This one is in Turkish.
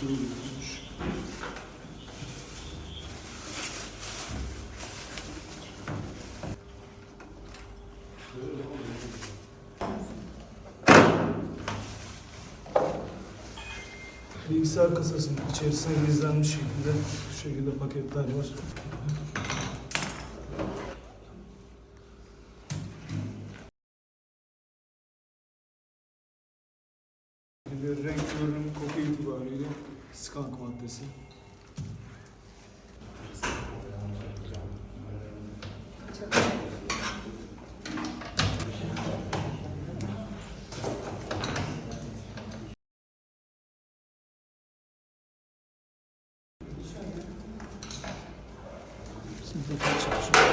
Götürmüş. Bilgisayar kasasının içerisine gizlenmiş şekilde şu şekilde paketler var. Bir renk görünüm koku itibariyle skunk maddesi. Şimdi çalışıyor.